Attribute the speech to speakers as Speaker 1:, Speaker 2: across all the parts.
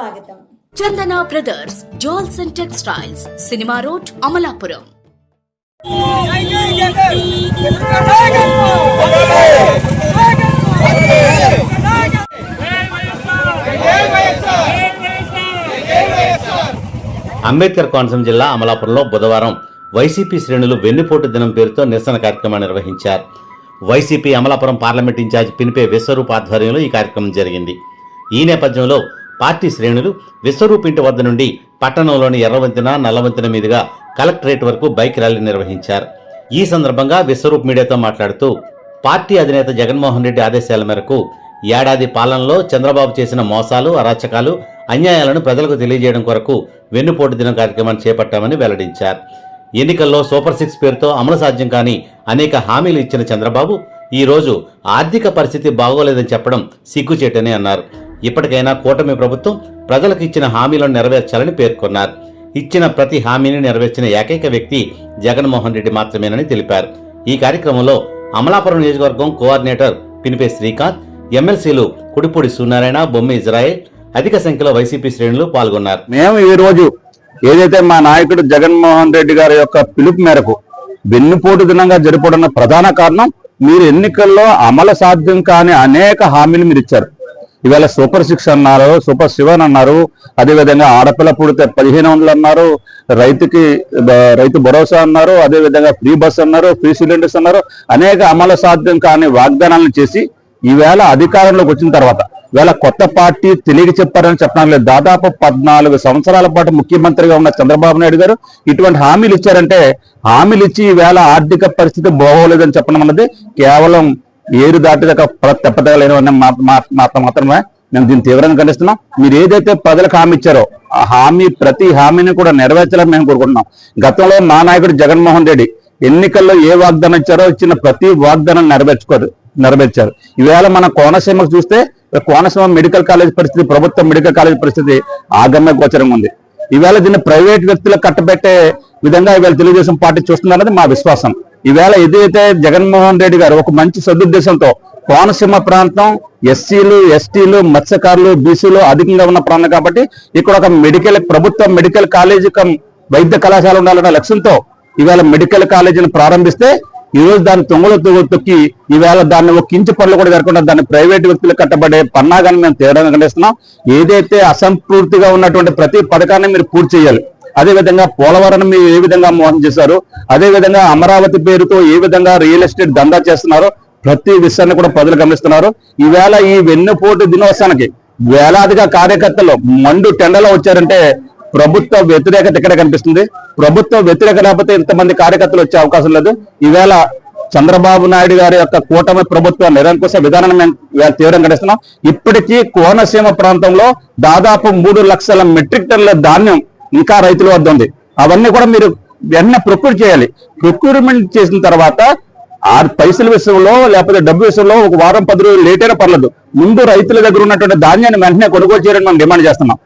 Speaker 1: స్వాగతం.
Speaker 2: Chandana brothers jewels and textiles cinema road Amalapuram.
Speaker 3: Ambedkar Konaseema జిల్లా అమలాపురంలో బుధవారం వైసీపీ శ్రేణులు వెన్నుపోటు దినం పేరుతో నిరసన కార్యక్రమాన్ని నిర్వహించారు. YCP Amalapuram parliament incharge Pinipe Viswarup ఆధ్వర్యంలో ఈ కార్యక్రమం జరిగింది. ఈ నేపథ్యంలో పార్టీ శ్రేణులు విశ్వరూప్ ఇంటి వద్ద నుండి పట్టణంలోని ఎర్రవంతిన నల్లవంతిన మీదుగా కలెక్టరేట్ వరకు బైక్ ర్యాలీ నిర్వహించారు. ఈ సందర్భంగా విశ్వరూప్ మీడియాతో మాట్లాడుతూ పార్టీ అధినేత జగన్మోహన్ రెడ్డి ఆదేశాల మేరకు ఏడాది పాలనలో చంద్రబాబు చేసిన మోసాలు అరాచకాలు అన్యాయాలను ప్రజలకు తెలియజేయడం కొరకు వెన్నుపోటు దినం కార్యక్రమాన్ని చేపట్టామని వెల్లడించారు. ఎన్నికల్లో సూపర్ సిక్స్ పేరుతో అమలు సాధ్యం కాని అనేక హామీలు ఇచ్చిన చంద్రబాబు ఈ రోజు ఆర్థిక పరిస్థితి బాగోలేదని చెప్పడం సిగ్గుచేటని అన్నారు. ఇప్పటికైనా కూటమి ప్రభుత్వం ప్రజలకు ఇచ్చిన హామీలను నెరవేర్చాలని పేర్కొన్నారు. ఇచ్చిన ప్రతి హామీని నెరవేర్చిన ఏకైక వ్యక్తి జగన్మోహన్ రెడ్డి మాత్రమేనని తెలిపారు. ఈ కార్యక్రమంలో అమలాపురం నియోజకవర్గం కోఆర్డినేటర్ పినిపే శ్రీకాంత్ ఎమ్మెల్సీలు కుడిపూడి సూర్యనారాయణ బొమ్మ ఇజ్రాయెల్ అధిక సంఖ్యలో వైసీపీ శ్రేణులు పాల్గొన్నారు.
Speaker 4: మేము ఈ రోజు ఏదైతే మా నాయకుడు జగన్మోహన్ రెడ్డి గారి యొక్క పిలుపు మేరకు వెన్నుపోటు దినంగా జరపడం ప్రధాన కారణం మీరు ఎన్నికల్లో అమలు సాధ్యం కాని అనేక హామీలు మీరు ఇచ్చారు. ఇవాళ సూపర్ సిక్స్ అన్నారు సూపర్ సెవెన్ అన్నారు. అదేవిధంగా ఆడపిల్ల పుడితే పదిహేను వందలు అన్నారు. రైతుకి రైతు భరోసా అన్నారు. అదేవిధంగా ఫ్రీ బస్ అన్నారు ఫ్రీ సిలిండర్స్ అన్నారు. అనేక అమలు సాధ్యం కాని వాగ్దానాలను చేసి ఈవేళ అధికారంలోకి వచ్చిన తర్వాత ఇవాళ కొత్త పార్టీ తెలియ చెప్పారని చెప్పడం లేదు. దాదాపు పద్నాలుగు సంవత్సరాల పాటు ముఖ్యమంత్రిగా ఉన్న చంద్రబాబు నాయుడు గారు ఇటువంటి హామీలు ఇచ్చారంటే హామీలు ఇచ్చి ఈవేళ ఆర్థిక పరిస్థితి బాగోలేదని చెప్పడం అన్నది కేవలం ఏరు దాటిదాకా తెప్పదగలేను అన్న మాత్రమే మేము దీన్ని తీవ్రంగా ఖండిస్తున్నాం. మీరు ఏదైతే ప్రజలకు హామీ ఇచ్చారో ఆ హామీ ప్రతి హామీని కూడా నెరవేర్చాలని మేము కోరుకుంటున్నాం. గతంలో మా నాయకుడు జగన్మోహన్ రెడ్డి ఎన్నికల్లో ఏ వాగ్దానం ఇచ్చారో ఇచ్చిన ప్రతి వాగ్దానం నెరవేర్చుకోరు నెరవేర్చారు. ఈవేళ మన కోనసీమకు చూస్తే కోనసీమ మెడికల్ కాలేజ్ పరిస్థితి ప్రభుత్వ మెడికల్ కాలేజ్ పరిస్థితి ఆగమ్య గోచరంగా ఉంది. ఈవేళ దీన్ని ప్రైవేట్ వ్యక్తులకు కట్టబెట్టే విధంగా ఈవేళ తెలుగుదేశం పార్టీ చూస్తుందన్నది మా విశ్వాసం. ఈవేళ ఏదైతే జగన్మోహన్ రెడ్డి గారు ఒక మంచి సదుద్దేశంతో కోనసీమ ప్రాంతం ఎస్సీలు ఎస్టీలు మత్స్యకారులు బీసీలు అధికంగా ఉన్న ప్రాంతం కాబట్టి ఇక్కడ ఒక మెడికల్ ప్రభుత్వ మెడికల్ కాలేజీ వైద్య కళాశాల ఉండాలన్న లక్ష్యంతో ఈవేళ మెడికల్ కాలేజీని ప్రారంభిస్తే ఈ రోజు దాన్ని తొంగలు తొ- తొక్కి ఈవేళ దాన్ని ఒక కించి పనులు కూడా జరగకుండా దాన్ని ప్రైవేట్ వ్యక్తులు కట్టబడే పన్నాగాన్ని మేము తీవ్రంగా ఖండిస్తున్నాం. ఏదైతే అసంపూర్తిగా ఉన్నటువంటి ప్రతి పథకాన్ని మీరు పూర్తి చేయాలి. అదే విధంగా పోలవరం మీరు ఏ విధంగా మోసం చేశారు అదే విధంగా అమరావతి పేరుతో ఏ విధంగా రియల్ ఎస్టేట్ దందా చేస్తున్నారో ప్రతి విషయాన్ని కూడా ప్రజలు గమనిస్తున్నారు. ఈవేళ ఈ వెన్నుపోటు దినోత్సవానికి వేలాదిగా కార్యకర్తలు మండు టెండలో వచ్చారంటే ప్రభుత్వ వ్యతిరేకత ఇక్కడ కనిపిస్తుంది. ప్రభుత్వ వ్యతిరేక లేకపోతే ఇంతమంది కార్యకర్తలు వచ్చే అవకాశం లేదు. ఈవేళ చంద్రబాబు నాయుడు గారి యొక్క కూటమి ప్రభుత్వ నిరంకుశ విధానం మేము తీవ్రం తీవ్రంగా ఇప్పటికీ కోనసీమ ప్రాంతంలో దాదాపు మూడు లక్షల మెట్రిక్ టన్నుల ధాన్యం ఇంకా రైతుల వద్ద ఉంది అవన్నీ కూడా మీరు వెంటనే ప్రొక్యూర్ చేయాలి. ప్రొక్యూర్మెంట్ చేసిన తర్వాత ఆ పైసల విషయంలో లేకపోతే డబ్బు విషయంలో ఒక వారం పది రోజులు లేట్ అయినా పర్లేదు. ముందు రైతుల దగ్గర ఉన్నటువంటి ధాన్యాన్ని వెంటనే కొనుగోలు చేయాలని మనం డిమాండ్ చేస్తున్నాం.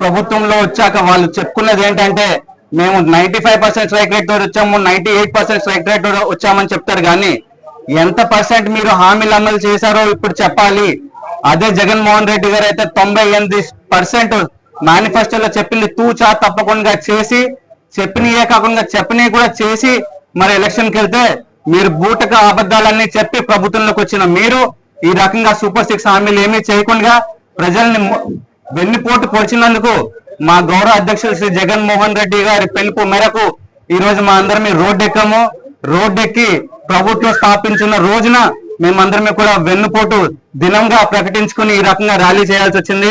Speaker 5: ప్రభుత్వంలో వచ్చాక వాళ్ళు చెప్పుకున్నది ఏంటంటే మేము ninety five percent strike rate తోటి వచ్చాము ninety eight percent strike rate తోటి వచ్చామని చెప్తారు కానీ ఎంత పర్సెంట్ మీరు హామీలు అమలు చేశారో ఇప్పుడు చెప్పాలి. అదే జగన్మోహన్ రెడ్డి గారు అయితే తొంభై ఎనిమిది పర్సెంట్ మేనిఫెస్టోలో చెప్పింది తూచా తప్పకుండా చేసి చెప్పినయే కాకుండా చెప్పినవి కూడా చేసి మరి ఎలక్షన్కి వెళ్తే మీరు బూటక అబద్ధాలన్నీ చెప్పి ప్రభుత్వంలోకి వచ్చిన మీరు ఈ రకంగా సూపర్ సిక్స్ హామీలు ఏమీ చేయకుండా ప్రజల్ని వెన్నుపోటు పొడిచినందుకు మా గౌరవ అధ్యక్షులు శ్రీ జగన్మోహన్ రెడ్డి గారి పిలుపు మేరకు ఈ రోజు మా అందరం రోడ్డు ఎక్కాము రోడ్డు ఎక్కి ప్రభుత్వం స్థాపించిన రోజున మేమందరమే కూడా వెన్నుపోటు దినంగా ప్రకటించుకుని ఈ రకంగా ర్యాలీ చేయాల్సి వచ్చింది.